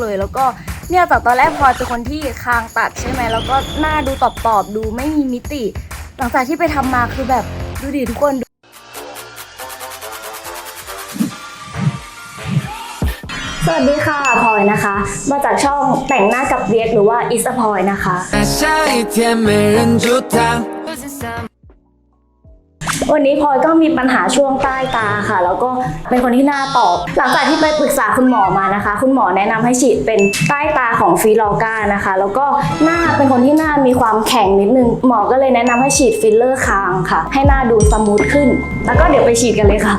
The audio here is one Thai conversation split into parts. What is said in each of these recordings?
เลย แล้วก็เนี่ยจากตอนแรกพอยเป็นคนที่คางตัดใช่ไหมแล้วก็หน้าดูตอบตอบดูไม่มีมิติ หลังจากที่ไปทำมาคือแบบดูดิทุกคนสวัสดีค่ะพลอยนะคะ มาจากช่องแต่งหน้ากับเวียกหรือว่าอิสพลอยนะคะ วันนี้พลอยก็มีปัญหาช่วงใต้ตาค่ะ แล้วก็เป็นคนที่หน้าตอบ หลังจากที่ไปปรึกษาคุณหมอมานะคะ คุณหมอแนะนำให้ฉีดเป็นใต้ตาของฟิลอก้านะคะ แล้วก็หน้าเป็นคนที่หน้ามีความแข็งนิดนึง หมอก็เลยแนะนำให้ฉีดฟิลเลอร์คางค่ะ ให้หน้าดูสมูทขึ้น แล้วก็เดี๋ยวไปฉีดกันเลยค่ะ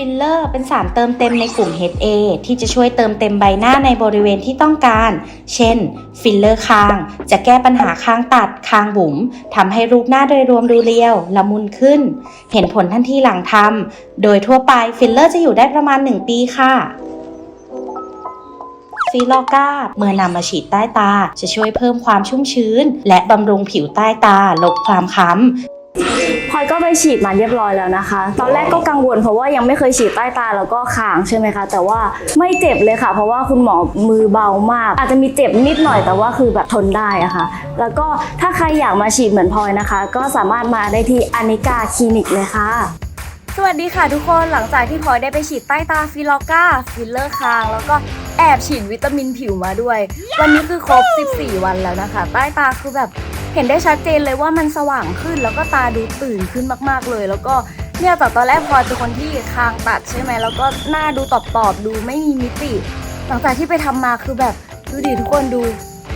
ฟิลเลอร์เป็นสารเติมเต็มในกลุ่ม HA ที่จะช่วยเติมเต็มใบหน้าในบริเวณที่ต้องการ เช่น ฟิลเลอร์คาง จะแก้ปัญหาคางตัด คางบุ๋มทำให้รูปหน้าโดยรวมดูเรียว ละมุนขึ้น เห็นผลทันทีหลังทำโดยทั่วไปฟิลเลอร์จะอยู่ได้ประมาณ 1 ปีค่ะฟิลอก้าเมื่อนำมาฉีดใต้ตา จะช่วยเพิ่มความชุ่มชื้น และบำรุงผิวใต้ตา ลดความค้ำ อยก็ไปฉีดมาเรียบร้อยแล้วนะคะ ตอนแรกก็กังวลเพราะว่ายังไม่เคยฉีดใต้ตาแล้วก็คางใช่ไหมคะ แต่ว่าไม่เจ็บเลยค่ะ เพราะว่าคุณหมอมือเบามาก อาจจะมีเจ็บนิดหน่อยแต่ว่าคือแบบทนได้อะค่ะ แล้วก็ถ้าใครอยากมาฉีดเหมือนพลอยนะคะ ก็สามารถมาได้ที่อานิกาคลินิกเลยค่ะสวัสดีค่ะทุกคนหลังจากที่พลอยได้ไปฉีดใต้ตาฟิลอก้าฟิลเลอร์คาง แล้วก็แอบฉีดวิตามินผิวมาด้วย วันนี้คือครบ 14 วันแล้วนะคะ ใต้ตาคือแบบ เห็นได้ชัดเจนเลยว่ามันสว่างขึ้น แล้วก็ตาดูตื่นขึ้นมากๆเลย แล้วก็เนี่ยจากตอนแรกพลอยเป็นคนที่คางตัดใช่ไหมแล้วก็หน้าดูตอบๆดูไม่มีมิติ หลังจากที่ไปทำมาคือแบบดูดิทุกคนดู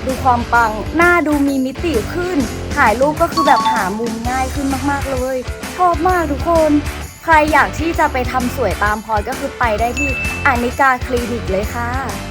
ดูความปัง หน้าดูมีมิติขึ้น ถ่ายรูปก็คือแบบหามุมง่ายขึ้นมากๆเลย ชอบมากทุกคน ใครอยากที่จะไปทำสวยตามพลอยก็คือไปได้ที่อานิกาคลินิกเลยค่ะ